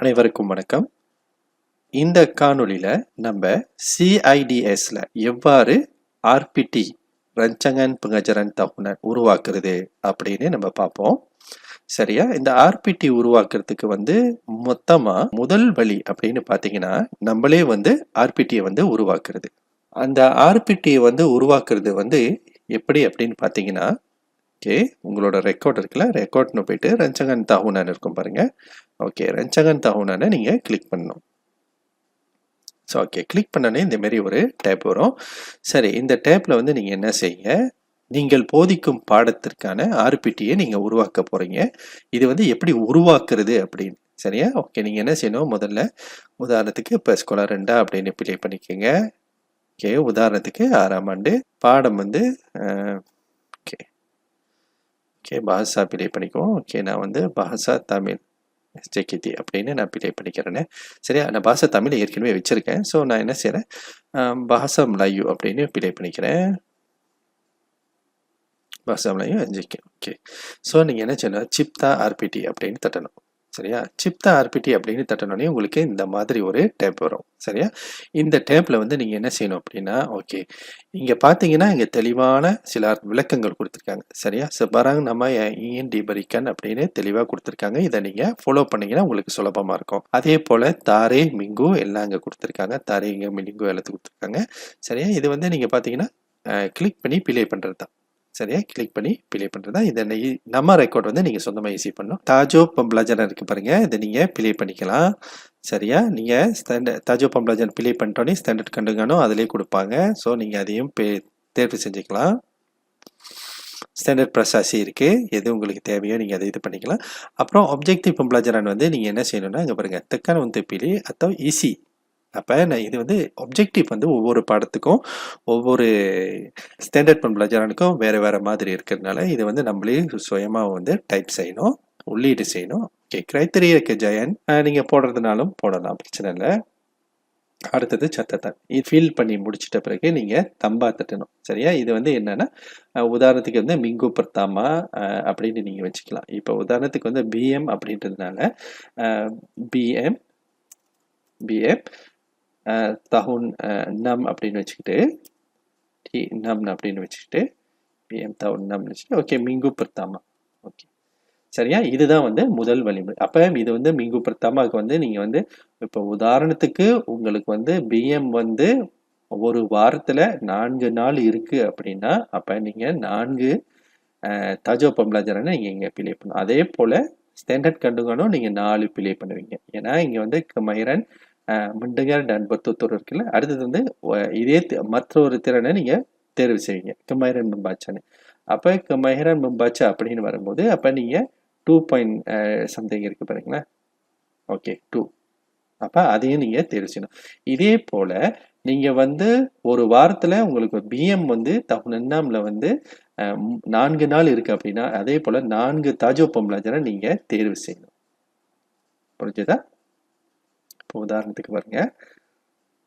அனைவருக்கும் வணக்கம். இந்த காணொலியில் நம்ம சிஐடிஎஸ்ல எவ்வாறு ஆர்பிடி ரஞ்சங்கன் புங்கஜரன் தகுனர் உருவாக்குறது அப்படின்னு நம்ம பார்ப்போம். சரியா? இந்த ஆர்பிடி உருவாக்குறதுக்கு வந்து மொத்தமா முதல் வழி அப்படின்னு பார்த்தீங்கன்னா நம்மளே வந்து ஆர்பிடியை வந்து உருவாக்குறது. அந்த ஆர்பிடியை வந்து உருவாக்குறது வந்து எப்படி அப்படின்னு பார்த்தீங்கன்னா ஓகே உங்களோட ரெக்கார்ட் இருக்குல்ல? ரெக்கார்ட்னு போயிட்டு ரஞ்சகன் தாகுனான் இருக்கும் பாருங்க. ஓகே ரஞ்சகன் தாகுனானை நீங்கள் கிளிக் பண்ணணும். ஸோ ஓகே கிளிக் பண்ணோன்னே இந்தமாரி ஒரு டேப் வரும். சரி இந்த டேப்பில் வந்து நீங்கள் என்ன செய்யுங்க நீங்கள் போதிக்கும் பாடத்திற்கான ஆர்பிடியை நீங்கள் உருவாக்க போகிறீங்க இது வந்து எப்படி உருவாக்குறது அப்படின்னு. சரியா? ஓகே நீங்கள் என்ன செய்யணும்? முதல்ல உதாரணத்துக்கு இப்போ ஸ்கோலர் ரெண்டா அப்படின்னு பிளே பண்ணிக்கோங்க. ஓகே உதாரணத்துக்கு ஆறாம் ஆண்டு பாடம் வந்து ஓகே பாஷா பிளே பண்ணிக்குவோம் ஓகே நான் வந்து பாஷா தமிழ் ஜெகிதி அப்படின்னு நான் பிளே பண்ணிக்கிறேன்னு சரியா? நான் பாஷா தமிழ் ஏற்கனவே வச்சுருக்கேன். ஸோ நான் என்ன செய்கிறேன் பாஷா மலாயு அப்படின்னு பிளே பண்ணிக்கிறேன். பாஷா மலாயு ஜெகி ஓகே ஸோ நீங்கள் என்ன செய்யணும்? சிப்தா ஆர்பிடி அப்படின்னு தட்டணும். சரியா? சிப்தா ஆர்பிடி அப்படின்னு தட்டினோடனே உங்களுக்கு இந்த மாதிரி ஒரு டேப் வரும். சரியா? இந்த டேப்பில் வந்து நீங்கள் என்ன செய்யணும் அப்படின்னா ஓகே இங்கே பார்த்தீங்கன்னா இங்கே தெளிவான சில விளக்கங்கள் கொடுத்துருக்காங்க. சரியா? செபராங் நம்ம இஎன் டிபரிக்கன் அப்படின்னு தெளிவாக கொடுத்துருக்காங்க. இதை நீங்கள் ஃபாலோ பண்ணீங்கன்னா உங்களுக்கு சுலபமாக இருக்கும். அதே போல் தாரே மிங்கு எல்லாம் இங்கே கொடுத்துருக்காங்க. தாரே இங்கே மிங்கு எல்லாத்து கொடுத்துருக்காங்க. சரியா? இது வந்து நீங்கள் பார்த்தீங்கன்னா கிளிக் பண்ணி பிளே பண்ணுறது தான் சரியா கிளிக் பண்ணி பிளே பண்ணுறதா இதை நம்ம ரெக்கார்ட் வந்து நீங்கள் சொந்தமாக ஈஸி பண்ணணும். தாஜோ பம்ப்ளாஜன் இருக்கு பாருங்க. இதை நீங்கள் பிளே பண்ணிக்கலாம். சரியா? நீங்கள் ஸ்டாண்டர்ட் தாஜோ பம்ப்ளாஜன் பிளே பண்ணிட்டோன்னே ஸ்டாண்டர்ட் கண்டுங்கணும் அதிலே கொடுப்பாங்க. ஸோ நீங்கள் அதையும் பே தேர்வு செஞ்சுக்கலாம். ஸ்டாண்டர்ட் ப்ரொசாசி இருக்குது எது உங்களுக்கு தேவையோ நீங்கள் அதை இது பண்ணிக்கலாம். அப்புறம் ஆப்ஜெக்டிவ் பம்ப்ளாஜரான் வந்து நீங்கள் என்ன செய்யணும்னா இங்கே பாருங்கள் தெக்கான உந்து பிலி அத்தோ ஈஸி அப்போ நான் இது வந்து ஒப்ஜெக்டிவ் வந்து ஒவ்வொரு பாடத்துக்கும் ஒவ்வொரு ஸ்டாண்டர்ட் பண்புலஜரானுக்கும் வேறு வேறு மாதிரி இருக்கிறதுனால இது வந்து நம்மளே சுயமாக வந்து டைப் செய்யணும் உள்ளீடு செய்யணும். ஓகே கிரைத்தரிய இருக்கு ஜெயன் நீங்கள் போடுறதுனாலும் போடலாம் பிரச்சனை இல்லை. அடுத்தது சத்தத்தான். இது ஃபீல் பண்ணி முடிச்சிட்ட பிறகு நீங்கள் தம்பா தட்டணும். சரியா? இது வந்து என்னென்னா உதாரணத்துக்கு வந்து மிங்கு பிரத்தாமா அப்படின்னு நீங்கள் வச்சுக்கலாம். இப்போ உதாரணத்துக்கு வந்து பிஎம் அப்படின்றதுனால பிஎம் பிஎம் தஹுன் நம் அப்படின்னு வச்சுக்கிட்டு டி நம் அப்படின்னு வச்சுக்கிட்டு பிஎம் தவுன் நம்னு வச்சுட்டு ஓகே மிங்கு பிரத்தாமா. ஓகே. சரியா? இதுதான் வந்து முதல் வழிமுறை. அப்போ இது வந்து மிங்கு பிரத்தாமாவுக்கு வந்து நீங்கள் வந்து இப்போ உதாரணத்துக்கு உங்களுக்கு வந்து பிஎம் வந்து ஒரு வாரத்தில் நான்கு நாள் இருக்குது அப்படின்னா அப்போ நீங்கள் நான்கு தஜோ பம்லாஜரனை நீங்கள் இங்கே பிளே பண்ணும் அதே போல் ஸ்டாண்டர்ட் கண்டுகணும் நீங்கள் நாலு பிளே பண்ணுவீங்க. ஏன்னா இங்கே வந்து மைரன் மிண்டுகர் டன் பத்துத்தூர் இருக்குல்ல அடுத்தது வந்து இதே மற்ற ஒரு திறனை நீங்கள் தேர்வு செய்வீங்க. கமைரன் மும்பாச்சான்னு அப்போ கமைரன் மும்பாச்சா அப்படின்னு வரும்போது அப்போ நீங்கள் டூ பாயிண்ட் சம்திங் இருக்குது பாருங்களேன். ஓகே டூ. அப்போ அதையும் நீங்கள் தேர்வு செய்யணும். இதே போல் நீங்கள் வந்து ஒரு வாரத்தில் உங்களுக்கு பிஎம் வந்து தகுநன்னாமில் வந்து நான்கு நாள் இருக்குது அப்படின்னா அதே போல் நான்கு தாஜோ பொம்பளாஜனை நீங்கள் தேர்வு செய்யணும். புரிஞ்சுதா? இப்போ உதாரணத்துக்கு பாருங்க.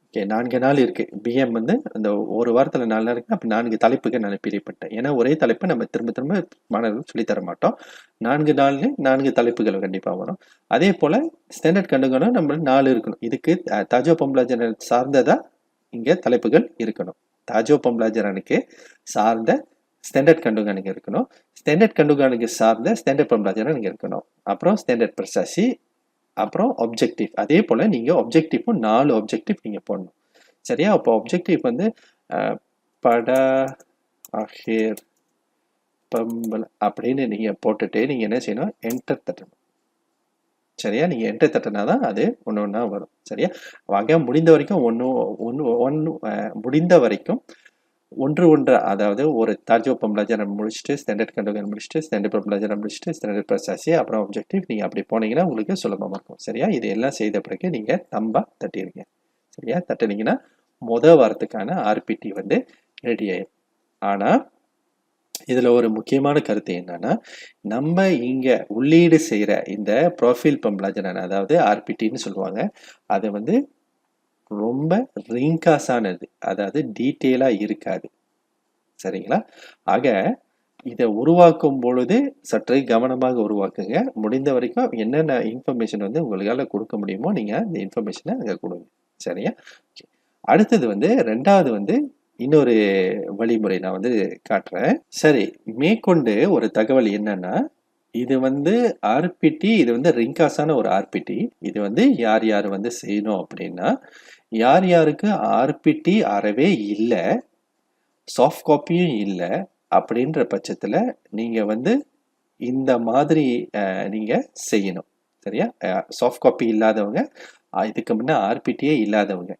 ஓகே நான்கு நாள் இருக்கு. பிஎம் வந்து அந்த ஒரு வாரத்தில் நாலு நாள் இருக்கு. அப்போ நான்கு தலைப்புக்கு நான் பிரியப்பட்டேன் ஏன்னா ஒரே தலைப்பை நம்ம திரும்ப திரும்ப மாணவர்கள் சொல்லித்தர மாட்டோம். நான்கு நாள்ல நான்கு தலைப்புகள் கண்டிப்பாக வரும். அதே போல் ஸ்டாண்டர்ட் கண்டுகணும் நம்ம நாலு இருக்கணும். இதுக்கு தாஜோ பம்ப்ளாஜன சார்ந்ததா இங்கே தலைப்புகள் இருக்கணும். தாஜோ பம்ப்ளாஜரனுக்கு சார்ந்த ஸ்டாண்டர்ட் கண்டுகானுக்கு இருக்கணும். ஸ்டாண்டர்ட் கண்டுகானுக்கு சார்ந்த ஸ்டாண்டர்ட் பம்ப்ளாஜரன் இங்கே இருக்கணும். அப்புறம் ஸ்டாண்டர்ட் பிரசாசி அப்புறம் ஒப்ஜெக்டிவ் அதே போல் நீங்கள் ஒப்ஜெக்டிவும் நாலு ஒப்ஜெக்டிவ் நீங்கள் போடணும். சரியா? அப்போ ஒப்ஜெக்டிவ் வந்து பட அஹேர் பம்பல் அப்படின்னு நீங்கள் போட்டுட்டு நீங்கள் என்ன செய்யணும்? என்டர் தட்டணும். சரியா? நீங்கள் என்டர் தட்டினா தான் அது ஒன்று ஒன்றா வரும். சரியா? வகை முடிந்த வரைக்கும் ஒன்று ஒன்று ஒன்று முடிந்த வரைக்கும் ஒன்று ஒன்று அதாவது ஒரு தாஜோ பம்ப்ளாஜனை முடிச்சுட்டு ஸ்டாண்டர்ட் கண்டோகன் முடிச்சுட்டு ஸ்டாண்டர்ட் பம்ப்ளாஜனை முடிச்சுட்டு ஸ்டாண்டர்ட் ப்ரொசாசி அப்புறம் ஒப்ஜெக்டிவ் நீங்கள் அப்படி போனீங்கன்னா உங்களுக்கு சுலபமாக இருக்கும். சரியா? இது எல்லாம் செய்த பிறகு நீங்கள் தம்பாக தட்டிடுங்க சரியா? தட்டினீங்கன்னா மொதல் வாரத்துக்கான ஆர்பிடி வந்து ரெடி ஆயிடும் ஆனால் இதில் ஒரு முக்கியமான கருத்து என்னன்னா நம்ம இங்கே உள்ளீடு செய்கிற இந்த ப்ரொஃபைல் பம்ப்ளாஜனன் அதாவது ஆர்பிடின்னு சொல்லுவாங்க அதை வந்து ரொம்ப ரிங்காஸானது. அதாவது டீட்டெயிலாக இருக்காது. சரிங்களா? ஆக இதை உருவாக்கும் பொழுது சற்று கவனமாக உருவாக்குங்க. முடிந்த வரைக்கும் என்னென்ன இன்ஃபர்மேஷன் வந்து உங்களால் கொடுக்க முடியுமோ நீங்கள் அந்த இன்ஃபர்மேஷனை அங்கே கொடுங்க. சரியா? அடுத்தது வந்து ரெண்டாவது வந்து இன்னொரு வழிமுறை நான் வந்து காட்டுறேன். சரி மேற்கொண்டு ஒரு தகவல் என்னன்னா இது வந்து ஆர்பிடி இது வந்து ரிங்காஸான ஒரு ஆர்பிடி இது வந்து யார் யார் வந்து செய்யணும் அப்படின்னா யார் யாருக்கு ஆர்பிடி அறவே இல்லை சாஃப்ட் காப்பியும் இல்லை அப்படின்ற பட்சத்தில் நீங்கள் வந்து இந்த மாதிரி நீங்கள் செய்யணும். சரியா? சாஃப்ட் காப்பி இல்லாதவங்க இதுக்கு முன்னே ஆர்பிடியே இல்லாதவங்க.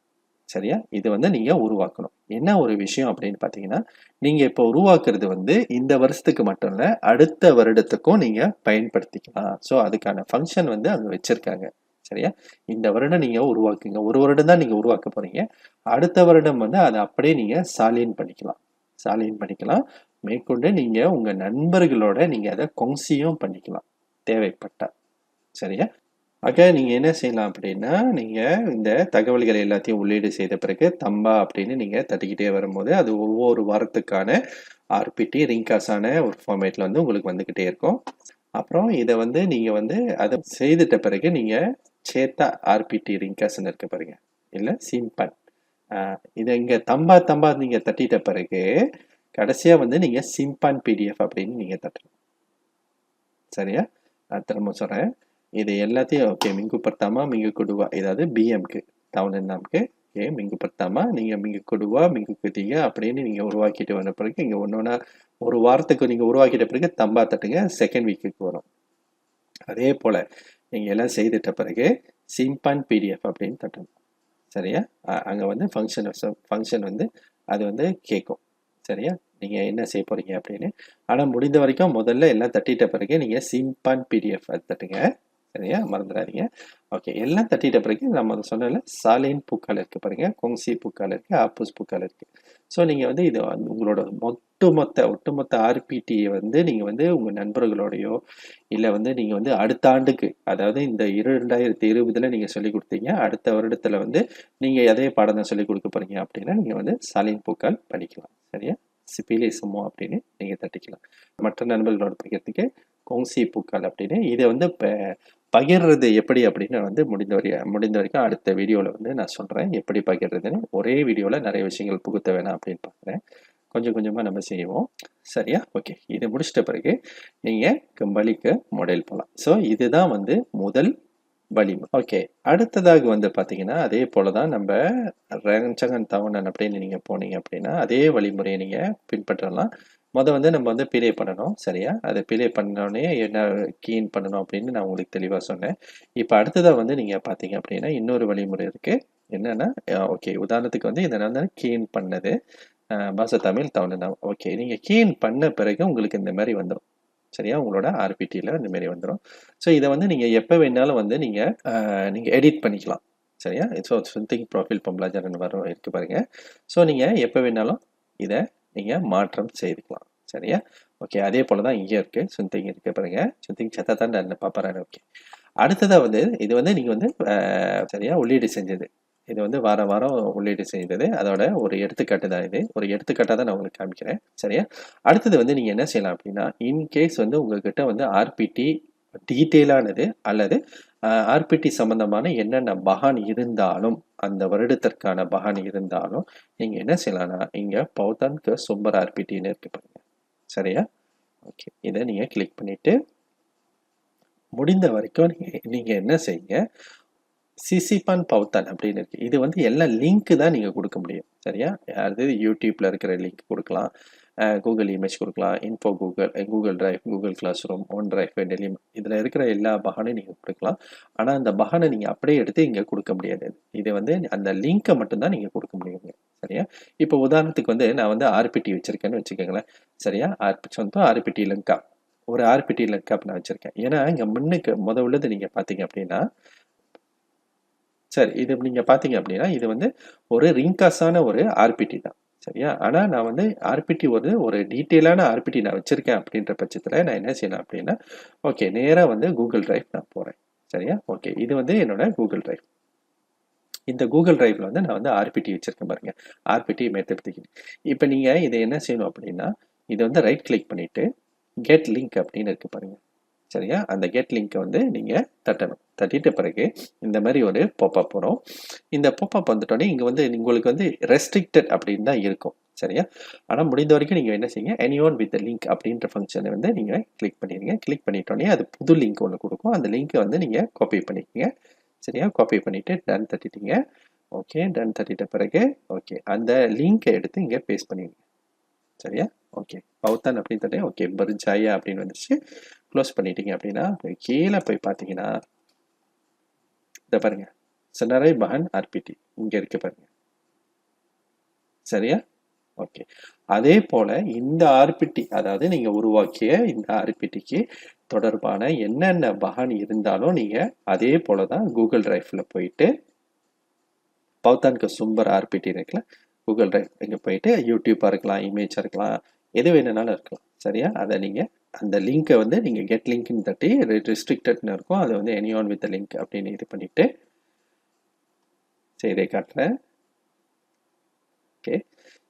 சரியா? இது வந்து நீங்கள் உருவாக்கணும். என்ன ஒரு விஷயம் அப்படின்னு பார்த்தீங்கன்னா நீங்கள் இப்போ உருவாக்குறது வந்து இந்த வருஷத்துக்கு மட்டும் இல்லை அடுத்த வருடத்துக்கும் நீங்கள் பயன்படுத்திக்கலாம். ஸோ அதுக்கான ஃபங்க்ஷன் வந்து அங்கே வச்சுருக்காங்க. சரியா? இந்த வருடம் நீங்கள் உருவாக்குங்க. ஒரு வருடம் தான் நீங்க உருவாக்க போறீங்க. அடுத்த வருடம் வந்து அதை அப்படியே நீங்க சாலின் பண்ணிக்கலாம். சாலியன் பண்ணிக்கலாம். மேற்கொண்டு நீங்க உங்க நண்பர்களோட நீங்க அதை கொங்சியும் பண்ணிக்கலாம். தேவைப்பட்டா. சரியா? ஆக நீங்க என்ன செய்யலாம் அப்படின்னா நீங்க இந்த தகவல்கள் எல்லாத்தையும் உள்ளீடு செய்த பிறகு தம்பா அப்படின்னு நீங்க தட்டிக்கிட்டே வரும்போது அது ஒவ்வொரு வாரத்துக்கான ஆர்பிடி ரிங்காஸான ஒரு ஃபார்மேட்ல வந்து உங்களுக்கு வந்துக்கிட்டே இருக்கும். அப்புறம் இதை வந்து நீங்கள் வந்து அதை செய்துட்ட பிறகு நீங்கள் சேத்தா ஆர்பிடி ரிங்காஸ்ன்னு இருக்க பாருங்க. இல்லை சிம்பன் ஆஹ் இதை இங்கே தம்பா தம்பா நீங்கள் தட்டிட்ட பிறகு கடைசியா வந்து நீங்கள் சிம்பான் பிடிஎஃப் அப்படின்னு நீங்கள் தட்டணும். சரியா? நான் திரும்ப சொல்கிறேன் இது எல்லாத்தையும் ஓகே மிங்கு பர்த்தாமா மிங்கு கொடுவா இதாவது பிஎம்க்கு தவணை நாம்க்கு ஓகே மிங்கு பர்த்தாமா நீங்கள் மிங்கு கொடுவா மிங்கு குத்திங்க அப்படின்னு நீங்கள் உருவாக்கிட்டு வந்த பிறகு இங்கே ஒன்று ஒன்றா ஒரு வாரத்துக்கு நீங்கள் உருவாக்கிட்ட பிறகு தம்பா தட்டுங்க செகண்ட் வீக்குக்கு வரும். அதே போல நீங்கள் எல்லாம் செய்துட்ட பிறகு சிம்பான் பிடிஎஃப் அப்படின்னு தட்டணும். சரியா? அங்கே வந்து ஃபங்க்ஷன் ஃபங்க்ஷன் வந்து அது வந்து கேட்கும் சரியா? நீங்கள் என்ன செய்ய போகிறீங்க அப்படின்னு. ஆனால் முடிந்த வரைக்கும் முதல்ல எல்லாம் தட்டிட்ட பிறகு நீங்கள் சிம்பான் பிடிஎஃப் அது தட்டுங்க. சரியா? மறந்துடாதீங்க. ஓகே எல்லாம் தட்டிட்ட பிறகு நம்ம அதை சாலின் பூக்கால் இருக்குது பாருங்கள் கொங்சி பூக்கால் இருக்குது ஆப்பூஸ் பூக்கால் இருக்குது ஸோ நீங்கள் வந்து இது உங்களோட ஒட்டுமொத்த ஒட்டுமொத்த ஆர்பிடியை வந்து நீங்கள் வந்து உங்கள் நண்பர்களோடையோ இல்லை வந்து நீங்கள் வந்து அடுத்த ஆண்டுக்கு அதாவது இந்த இரண்டாயிரத்தி இருபதில் நீங்கள் சொல்லி கொடுத்தீங்க அடுத்த வருடத்தில் வந்து நீங்கள் எதே பாடம் தான் சொல்லி கொடுக்க போகிறீங்க அப்படின்னா நீங்கள் வந்து சாலின் பூக்கால் படிக்கலாம் சரியா? சிபிலிசமோ அப்படின்னு நீங்கள் தட்டிக்கலாம். மற்ற நண்பர்களோட படிக்கிறதுக்கு கொங்சி பூக்கள் அப்படின்னு. இதை வந்து இப்போ பகிர்றது எப்படி அப்படின்னு வந்து முடிந்த வரை முடிந்த வரைக்கும் அடுத்த வீடியோவில் வந்து நான் சொல்கிறேன் எப்படி பகிர்றதுன்னு ஒரே வீடியோவில் நிறைய விஷயங்கள் புகுத்த வேணாம் அப்படின்னு பார்க்குறேன் கொஞ்சம் கொஞ்சமாக நம்ம செய்வோம். சரியா? ஓகே. இது முடிச்சிட்ட பிறகு நீங்கள் கம்பளிக்கு மாடல் போகலாம் ஸோ இதுதான் வந்து முதல் வழிமுறை. ஓகே. அடுத்ததாக வந்து பார்த்தீங்கன்னா அதே போல தான் நம்ம ரஞ்சகன் தவணன் அப்படின்னு நீங்கள் போனீங்க அப்படின்னா அதே வழிமுறையை நீங்கள் பின்பற்றலாம். முத வந்து நம்ம வந்து பிளே பண்ணணும் சரியா? அதை பிளே பண்ணோடனே என்ன கீன் பண்ணணும் அப்படின்னு நான் உங்களுக்கு தெளிவாக சொன்னேன். இப்போ அடுத்ததாக வந்து நீங்கள் பார்த்தீங்க அப்படின்னா இன்னொரு வழிமுறை இருக்குது என்னென்னா ஓகே உதாரணத்துக்கு வந்து இதை நான் தான் கீன் பண்ணது. பாச தமிழ் தவணை ஓகே நீங்கள் கீன் பண்ண பிறகு உங்களுக்கு இந்த மாதிரி வந்துடும் சரியா? உங்களோட ஆர்பிடியில் இந்த மாதிரி வந்துடும் ஸோ இதை வந்து நீங்கள் எப்போ வேணாலும் வந்து நீங்கள் நீங்கள் எடிட் பண்ணிக்கலாம். சரியா? ஸோ சிந்திங் ப்ரொஃபைல் பொம்பளாஜரன் வரும் இருக்கு பாருங்க. ஸோ நீங்கள் எப்போ வேணாலும் இதை நீங்கள் மாற்றம் செய்துக்கலாம். சரியா? ஓகே அதே போல தான் இங்கே இருக்குது சுந்திங் இருக்குது பாருங்க. சுத்திங் சத்தா தான் நான் பாப்பாரு ஓகே அடுத்ததாக வந்து இது வந்து நீங்கள் வந்து சரியா? உள்ளீடு செஞ்சது. இது வந்து வாரம் வாரம் உள்ளீடு செய்தது. அதோட ஒரு எடுத்துக்காட்டு தான் இது. ஒரு எடுத்துக்காட்டாக தான் நான் உங்களுக்கு காமிக்கிறேன். சரியா? அடுத்தது வந்து நீங்கள் என்ன செய்யலாம் அப்படின்னா இன்கேஸ் வந்து உங்ககிட்ட வந்து ஆர்பிடி டீட்டெயிலானது அல்லது ஆர்பிடி சம்பந்தமான என்னென்ன பகான் இருந்தாலும் அந்த வருடத்திற்கான பகான் இருந்தாலும் நீங்கள் என்ன செய்யலாம்னா இங்கே பௌதான்க்கு சும்பர் ஆர்பிடின்னு இருக்கு பாருங்க. சரியா? ஓகே. இதை நீங்கள் கிளிக் பண்ணிட்டு முடிந்த வரைக்கும் நீங்கள் நீங்கள் என்ன செய்யுங்க சிசிபான் பௌத்தான் அப்படின்னு இருக்கு. இது வந்து எல்லா லிங்க் தான் நீங்கள் கொடுக்க முடியும். சரியா? அது யூடியூப்ல இருக்கிற லிங்க் கொடுக்கலாம். கூகுள் இமேஜ் கொடுக்கலாம் info Google Google drive Google classroom OneDrive டெலி இதில் இருக்கிற எல்லா பகானையும் நீங்கள் கொடுக்கலாம். ஆனால் அந்த பகனை நீங்கள் அப்படியே எடுத்து இங்கே கொடுக்க முடியாது. இது வந்து அந்த லிங்க்கை மட்டும்தான் நீங்கள் கொடுக்க முடியுங்க சரியா? இப்போ உதாரணத்துக்கு வந்து நான் வந்து ஆர்பிடி வச்சுருக்கேன்னு வச்சுக்கோங்களேன். சரியா? ஆர்பி சொந்தம் ஆர்பிடி லிங்கா ஒரு ஆர்பிடி லங்கா நான் வச்சுருக்கேன். ஏன்னா இங்கே முன்னுக்கு முத உள்ளது நீங்கள் பார்த்தீங்க அப்படின்னா சரி இது நீங்கள் பார்த்தீங்க அப்படின்னா இது வந்து ஒரு ரிங்காஸான ஒரு ஆர்பிடி தான். சரியா? ஆனால் நான் வந்து ஆர்பிடி ஒரு ஒரு டீட்டெயிலான ஆர்பிடி நான் வச்சுருக்கேன் அப்படின்ற பட்சத்தில் நான் என்ன செய்யலாம் அப்படின்னா ஓகே நேராக வந்து கூகுள் ட்ரைவ் நான் போகிறேன் சரியா? ஓகே இது வந்து என்னோட கூகுள் ட்ரைவ் இந்த கூகுள் ட்ரைவில் வந்து நான் வந்து ஆர்பிடி வச்சுருக்கேன் பாருங்கள் ஆர்பிடி மேத்தப்படுத்திக்கிட்டு இப்போ நீங்கள் இதை என்ன செய்யணும் அப்படின்னா இதை வந்து ரைட் கிளிக் பண்ணிவிட்டு கெட் லிங்க் அப்படின்னு இருக்குது பாருங்கள் சரியா? அந்த கெட் லிங்க்கை வந்து நீங்கள் தட்டணும். தட்டிட்ட பிறகு இந்த மாதிரி ஒரு பொப்பப் வரும். இந்த பொப்பப் வந்துட்டோடனே இங்கே வந்து உங்களுக்கு வந்து ரெஸ்ட்ரிக்டட் அப்படின்னு தான் இருக்கும். சரியா? ஆனால் முடிந்த வரைக்கும் நீங்கள் என்ன செய்யுங்க? எனி ஒன் வித் லிங்க் அப்படின்ற ஃபங்க்ஷனை வந்து நீங்கள் கிளிக் பண்ணிடுங்க. கிளிக் பண்ணிட்டோடனே அது புது லிங்க் ஒன்று கொடுக்கும். அந்த லிங்க்கை வந்து நீங்கள் காப்பி பண்ணிக்கோங்க. சரியா? காப்பி பண்ணிவிட்டு டன் தட்டிட்டீங்க. ஓகே டன் தட்டிட்ட பிறகு ஓகே அந்த லிங்க்கை எடுத்து இங்கே பேஸ்ட் பண்ணிடுங்க. சரியா? ஓகே பௌத்தன் அப்படின்னு தட்டேன். ஓகே பர்ஜாயா அப்படின்னு வந்துச்சு. க்ளோஸ் பண்ணிட்டீங்க அப்படின்னா கீழே போய் பார்த்தீங்கன்னா இதை பாருங்க. சனரை பகன் ஆர்பிடி இங்கே இருக்கு பாருங்க. சரியா? ஓகே அதே போல இந்த ஆர்பிடி அதாவது நீங்க உருவாக்கிய இந்த ஆர்பிடிக்கு தொடர்பான என்னென்ன பகன் இருந்தாலும் நீங்க அதே போல தான் கூகுள் டிரைவ்ல போயிட்டு பௌத்தானுக்கு சும்பர் ஆர்பிடி இருக்குல்ல கூகுள் ட்ரைவ் இங்கே போயிட்டு யூடியூப்பாக இருக்கலாம் இமேஜாக இருக்கலாம் எது வேணுனாலும் இருக்கலாம். சரியா? அதை நீங்கள் அந்த லிங்க்கை வந்து நீங்கள் கெட் லிங்க்னு தட்டி ரெஸ்ட்ரிக்டட்னு இருக்கும். அதை வந்து எனி ஆன் வித் லிங்க் அப்படின்னு இது பண்ணிவிட்டு சரி இதை காட்டுறேன். ஓகே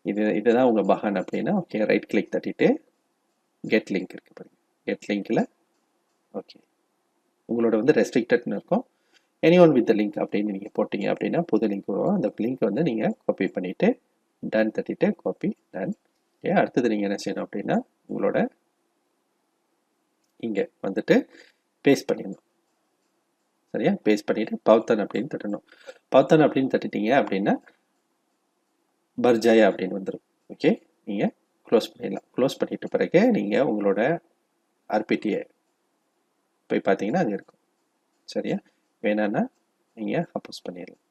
இது இதுதான் உங்கள் பகான் அப்படின்னா ஓகே ரைட் கிளிக் தட்டிட்டு கெட் லிங்க் இருக்கு பாருங்க. கெட் லிங்க்கில் ஓகே உங்களோட வந்து ரெஸ்ட்ரிக்டட்னு இருக்கும். எனி ஒன் வித் லிங்க் அப்படின்னு நீங்கள் போட்டிங்க அப்படின்னா புது லிங்க் வரும். அந்த லிங்க் வந்து நீங்கள் காப்பி பண்ணிவிட்டு டன் தட்டிட்டு காப்பி டன் ஓகே அடுத்தது நீங்கள் என்ன செய்யணும் அப்படின்னா உங்களோட இங்கே வந்துட்டு பேஸ்ட் பண்ணிடணும். சரியா? பேஸ்ட் பண்ணிவிட்டு பவுத்தன் அப்படின்னு தட்டணும். பவுத்தன் அப்படின்னு தட்டிட்டீங்க அப்படின்னா பர்ஜாயா அப்படின்னு வந்துடும் ஓகே நீங்கள் க்ளோஸ் பண்ணிடலாம். க்ளோஸ் பண்ணிட்ட பிறகு நீங்கள் உங்களோட ஆர்பிடியை போய் பார்த்தீங்கன்னா அது இருக்கும். சரியா? வேணான்னா நீங்கள் அப்போஸ் பண்ணிடலாம்.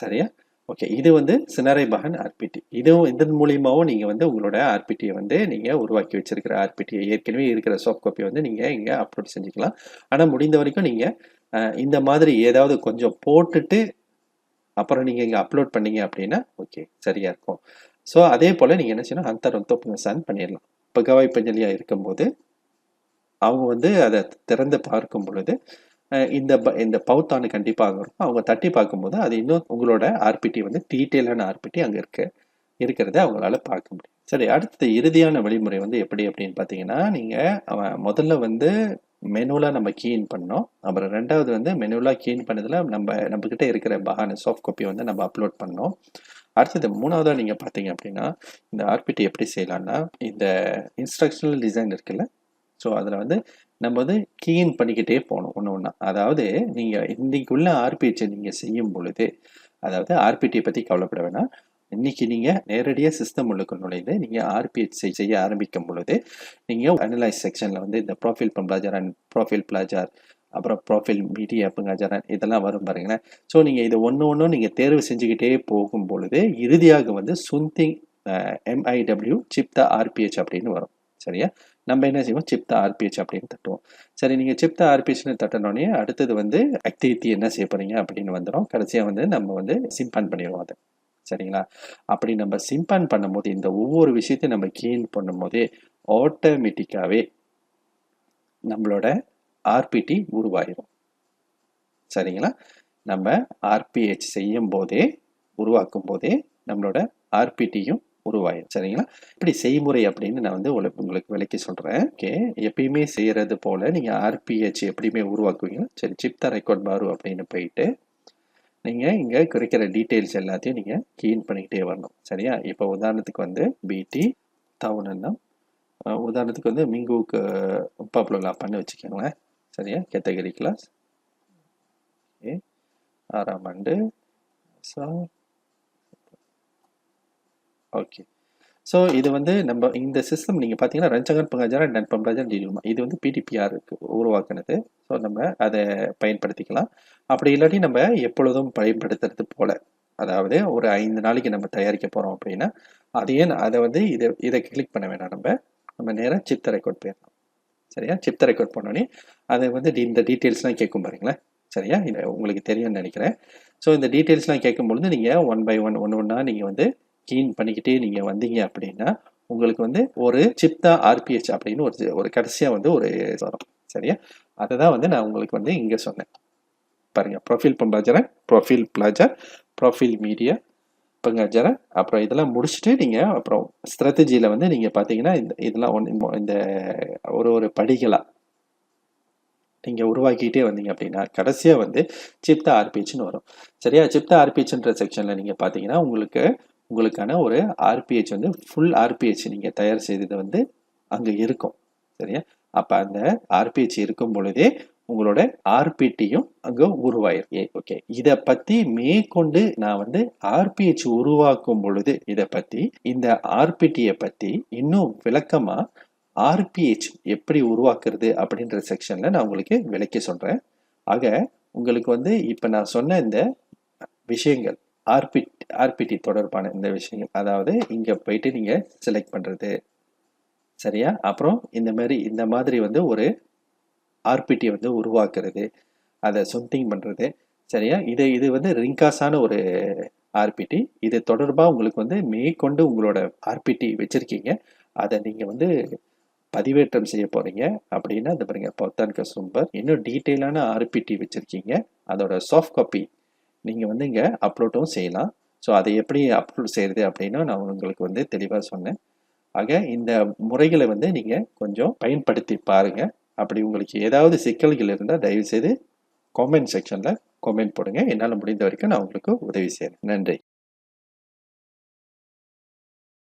சரியா? ஓகே இது வந்து சினரை பகன் ஆர்பிடி இதுவும் இதன் மூலியமாகவும் நீங்கள் வந்து உங்களோட ஆர்பிடியை வந்து நீங்கள் உருவாக்கி வச்சிருக்கிற ஆர்பிடியை ஏற்கனவே இருக்கிற சாஃப்ட் காப்பியை வந்து நீங்கள் இங்கே அப்லோட் செஞ்சுக்கலாம். ஆனால் முடிந்த வரைக்கும் நீங்கள் இந்த மாதிரி ஏதாவது கொஞ்சம் போட்டுட்டு அப்புறம் நீங்கள் இங்கே அப்லோட் பண்ணீங்க அப்படின்னா ஓகே சரியாக இருக்கும். ஸோ அதே போல் நீங்கள் என்ன செய்யணும்? அந்த வந்து சன் பண்ணிடலாம். கவாய் பஞ்சலியாக இருக்கும்போது அவங்க வந்து அதை திறந்து பார்க்கும் பொழுது இந்த இந்த பௌத்தானு கண்டிப்பாக இருக்கும் அவங்க தட்டி பார்க்கும்போது அது இன்னும் உங்களோட ஆர்பிடி வந்து டீட்டெயிலான ஆர்பிடி அங்கே இருக்கு. இருக்கிறத அவங்களால பார்க்க முடியும். சரி அடுத்தது இறுதியான வழிமுறை வந்து எப்படி அப்படின்னு பார்த்தீங்கன்னா நீங்கள் முதல்ல வந்து மெனுவில் நம்ம கீன் பண்ணோம் அப்புறம் ரெண்டாவது வந்து மெனுவில் கீன் பண்ணதில் நம்ம நம்மக்கிட்ட இருக்கிற பஹான சாஃப்ட் காப்பி வந்து நம்ம அப்லோட் பண்ணோம் அடுத்தது மூணாவதாக நீங்கள் பார்த்தீங்க அப்படின்னா இந்த ஆர்பிடி எப்படி செய்யலாம்னா இந்த இன்ஸ்ட்ரக்ஷனல் டிசைன் இருக்குல்ல ஸோ அதில் வந்து நம்ம வந்து கீன் பண்ணிக்கிட்டே போகணும் ஒன்று ஒன்றா அதாவது நீங்கள் இன்றைக்குள்ள ஆர்பிஹெச்சை நீங்கள் செய்யும் பொழுது அதாவது ஆர்பிடியை பற்றி கவலைப்பட வேணாம். இன்னைக்கு நீங்கள் நேரடியாக சிஸ்டம் உள்ளுக்கு நுழைந்து நீங்கள் ஆர்பிஹெச் செய்ய ஆரம்பிக்கும் பொழுது நீங்கள் அனலைஸ் செக்ஷனில் வந்து இந்த ப்ரொஃபைல் பிளாஜர் அண்ட் ப்ரொஃபைல் பிளாஜர் அப்புறம் ப்ரொஃபைல் மீடியா புங்காஜரன் இதெல்லாம் வரும் பாருங்களேன். ஸோ நீங்கள் இதை ஒன்று ஒன்றும் நீங்கள் தேர்வு செஞ்சுக்கிட்டே போகும் பொழுது இறுதியாக வந்து சுந்திங் எம்ஐடபிள்யூ சிப்தா ஆர்பிஹெச் அப்படின்னு வரும். சரியா? நம்ம என்ன செய்வோம்? சிப்தா ஆர்பிஹெச் அப்படின்னு தட்டுவோம். சரி நீங்கள் சிப்தா ஆர்பிஹெச்னு தட்டினோடனே அடுத்தது வந்து ஆக்டிவிட்டி என்ன செய்ய போகிறீங்க அப்படின்னு வந்துடும் கடைசியாக வந்து நம்ம வந்து சிம்பான் பண்ணிடுவோம் அதை. சரிங்களா? அப்படி நம்ம சிம்பான் பண்ணும்போது இந்த ஒவ்வொரு விஷயத்தையும் நம்ம கீன் பண்ணும்போதே ஆட்டோமேட்டிக்காகவே நம்மளோட ஆர்பிடி உருவாயிரும். சரிங்களா? நம்ம ஆர்பிஹெச் செய்யும் போதே உருவாக்கும் போதே நம்மளோட ஆர்பிடியும் உருவாயிரும். சரிங்களா? இப்படி செய்முறை அப்படின்னு நான் வந்து உங்களுக்கு விளக்கி சொல்கிறேன் ஓகே எப்பயுமே செய்கிறது போல் நீங்கள் ஆர்பிஹெச் எப்படியுமே உருவாக்குவீங்க. சரி சிப்தா ரெக்கார்ட் பாரு அப்படின்னு போயிட்டு நீங்கள் இங்கே குறைக்கிற டீட்டெயில்ஸ் எல்லாத்தையும் நீங்கள் கீன் பண்ணிக்கிட்டே வரணும். சரியா? இப்போ உதாரணத்துக்கு வந்து பிடி தவுனன்னா உதாரணத்துக்கு வந்து மிங்குவுக்கு பப்ளலாம் பண்ணி வச்சுக்கோங்களேன். சரியா? கேட்டகரி கிளாஸ் ஓகே ஆறாம் ஆண்டு. ஓகே ஸோ இது வந்து நம்ம இந்த சிஸ்டம் நீங்கள் பார்த்தீங்கன்னா ரஞ்சகன் பங்காஜாரா டன் பம்பாஜன் டிடிமா இது வந்து பிடிபிஆர் உருவாக்குனது. ஸோ நம்ம அதை பயன்படுத்திக்கலாம். அப்படி இல்லாட்டி நம்ம எப்பொழுதும் பயன்படுத்துறது போல. அதாவது ஒரு ஐந்து நாளைக்கு நம்ம தயாரிக்க போகிறோம் அப்படின்னா அதையே அதை வந்து இதை இதை கிளிக் பண்ண வேணாம் நம்ம. நம்ம நேராக சிப்த ரெக்கார்ட் போயிடலாம். சரியா? சிப்த ரெக்கார்ட் பண்ணோடனே அதை வந்து இந்த டீட்டெயில்ஸ்லாம் கேட்கும் பாருங்களேன். சரியா? இதை உங்களுக்கு தெரியும்னு நினைக்கிறேன். ஸோ இந்த டீட்டெயில்ஸ்லாம் கேட்கும்பொழுது நீங்கள் ஒன் பை ஒன் ஒன்று ஒன்றா நீங்கள் வந்து கீன் பண்ணிக்கிட்டே நீங்கள் வந்தீங்க அப்படின்னா உங்களுக்கு வந்து ஒரு சிப்தா ஆர்பிஹெச் அப்படின்னு ஒரு ஒரு கடைசியாக வந்து ஒரு வரும். சரியா? அதை தான் வந்து நான் உங்களுக்கு வந்து இங்கே சொன்னேன். பாருங்கள் ப்ரொஃபைல் பம்பாஜரன் ப்ரொஃபைல் பிளாஜர் ப்ரொஃபைல் மீடியா இப்போங்க அப்புறம் இதெல்லாம் முடிச்சுட்டு நீங்கள் அப்புறம் ஸ்ட்ராட்டஜியில் வந்து நீங்கள் பார்த்தீங்கன்னா இந்த இதெல்லாம் ஒன்று இந்த ஒரு ஒரு படிகளாக நீங்கள் உருவாக்கிட்டே வந்தீங்க அப்படின்னா கடைசியாக வந்து சிப்தா ஆர்பிஹெச்னு வரும். சரியா? சிப்தா ஆர்பிஹெச்ன்ற செக்ஷனில் நீங்கள் பார்த்தீங்கன்னா உங்களுக்கு உங்களுக்கான ஒரு ஆர்பிஹெச் வந்து ஃபுல் ஆர்பிஹெச் நீங்கள் தயார் செய்தது வந்து அங்கே இருக்கும். சரியா? அப்போ அந்த ஆர்பிஹெச் இருக்கும் பொழுதே உங்களோட ஆர்பிடியும் அங்கே உருவாயிருக்கு ஓகே. இதை பற்றி மேற்கொண்டு நான் வந்து ஆர்பிஹெச் உருவாக்கும் பொழுது இதை பற்றி இந்த ஆர்பிடியை பற்றி இன்னும் விளக்கமாக ஆர்பிஹெச் எப்படி உருவாக்குறது அப்படின்ற செக்ஷனில் நான் உங்களுக்கு விளக்கி சொல்கிறேன் ஆக உங்களுக்கு வந்து இப்போ நான் சொன்ன இந்த விஷயங்கள் ஆர்பிட் ஆர்பிடி தொடர்பான இந்த விஷயங்கள் அதாவது இங்கே போயிட்டு நீங்கள் செலக்ட் பண்ணுறது சரியா? அப்புறம் இந்த மாதிரி இந்த மாதிரி வந்து ஒரு ஆர்பிடி வந்து உருவாக்குறது. அதை சொந்திங் பண்ணுறது சரியா? இது இது வந்து ரிங்காஸான ஒரு ஆர்பிடி இது தொடர்பாக உங்களுக்கு வந்து மேற்கொண்டு உங்களோட ஆர்பிடி வச்சுருக்கீங்க. அதை நீங்கள் வந்து பதிவேற்றம் செய்ய போகிறீங்க அப்படின்னா இந்த பாருங்க பொத்தான் கஸ்டம்பர் இன்னும் டீட்டெயிலான ஆர்பிடி வச்சுருக்கீங்க. அதோட சாஃப்ட் காப்பி நீங்கள் வந்து இங்கே அப்லோட்டும் செய்யலாம். ஸோ அதை எப்படி அப்லோட் செய்கிறது அப்படின்னு நான் உங்களுக்கு வந்து தெளிவாக சொன்னேன். ஆக இந்த முறைகளை வந்து நீங்கள் கொஞ்சம் பயன்படுத்தி பாருங்கள் அப்படி உங்களுக்கு ஏதாவது சிக்கல்கள் இருந்தால் தயவுசெய்து காமெண்ட் செக்ஷனில் கமெண்ட் போடுங்க. என்னால் முடிந்த வரைக்கும் நான் உங்களுக்கு உதவி செய்கிறேன் நன்றி.